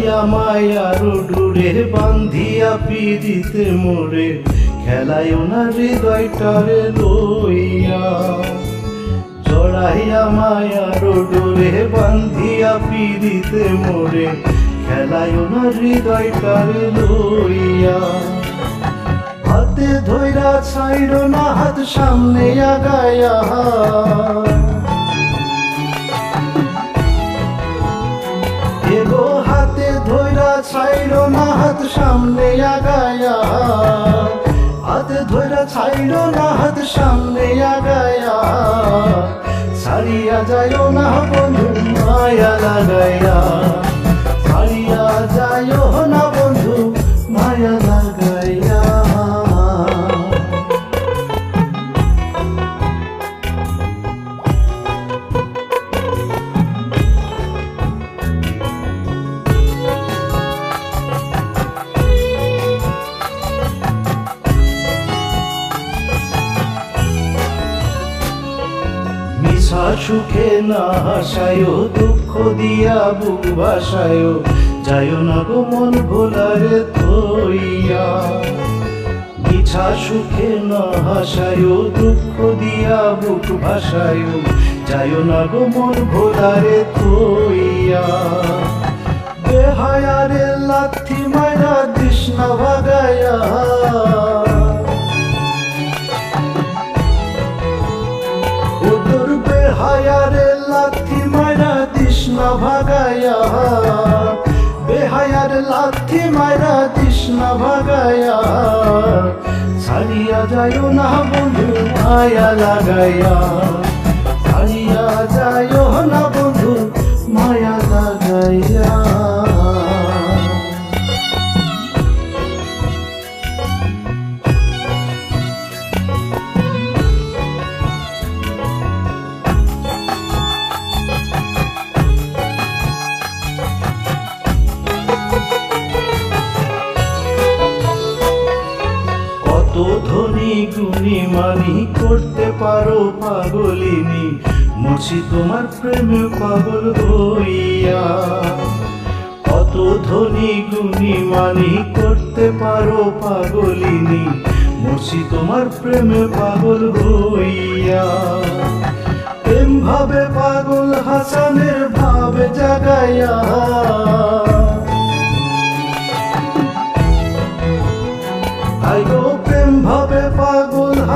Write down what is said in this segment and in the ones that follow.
ছড়াইয়া মায়ার ডুরে বান্ধিয়া পিদিতে মোরে খেলায় না হৃদয়টারে লইয়া। চড়াইয়া মায়ার ডোরে বান্ধিয়া পিদিতে মোরে খেলায় না হৃদয়টারে লইয়া। হাতে ধৈরা ছাইর না হাত, সামনে আগায়া সামনে হাত ধরা ছাইর না হাত সামনে আগায়া। ছাড়িয়া যায় না বন্ধু মায়া লাগাইয়া। মিশা সুখে না হাসায়, দুঃখ দিয়া বুক ভাসায়, যায় না গো মন ভোলারে থইয়া মিছা সুখে না হাসায়, দুঃখ দিয়া বুক ভাসায়, যায় না গো মন ভোলারে থইয়া বেহায়ারে লাথি মায়া তৃষ্ণা ভাগায়া বেহায়ার লাথি মারা তৃষ্ণা ভাগায়া। ছাড়িয়া যায় না বন্ধু, মায়া লাগাইয়া। ছাড়িয়া যায় না বন্ধু, মায়া ধনী গুণী মানি করতে পারো পাগলিনী, মুছি তোমার প্রেমে পাগল হইয়া। কত ধনী গুণী মানি করতে পারো পাগলিনী, মুছি তোমার প্রেমে পাগল হইয়া। প্রেম ভাবে পাগল, হাসানের ভাবে জাগাইয়া। ভাবে পাগল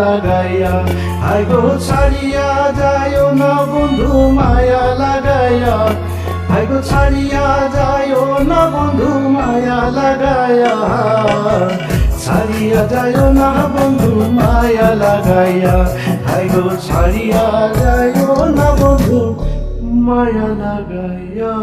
লাগাইয়া। হাই গো, ছাড়িয়া যায় না বন্ধু মায়া লাগাইয়া। হাই গো, ছাড়িয়া যায় না বন্ধু মায়া লাগাইয়া। ছাড়িয়া যায় না বন্ধু মায়া লাগাইয়া। হাই গো, ছাড়িয়া যায় না বন্ধু মায়া লাগাইয়া।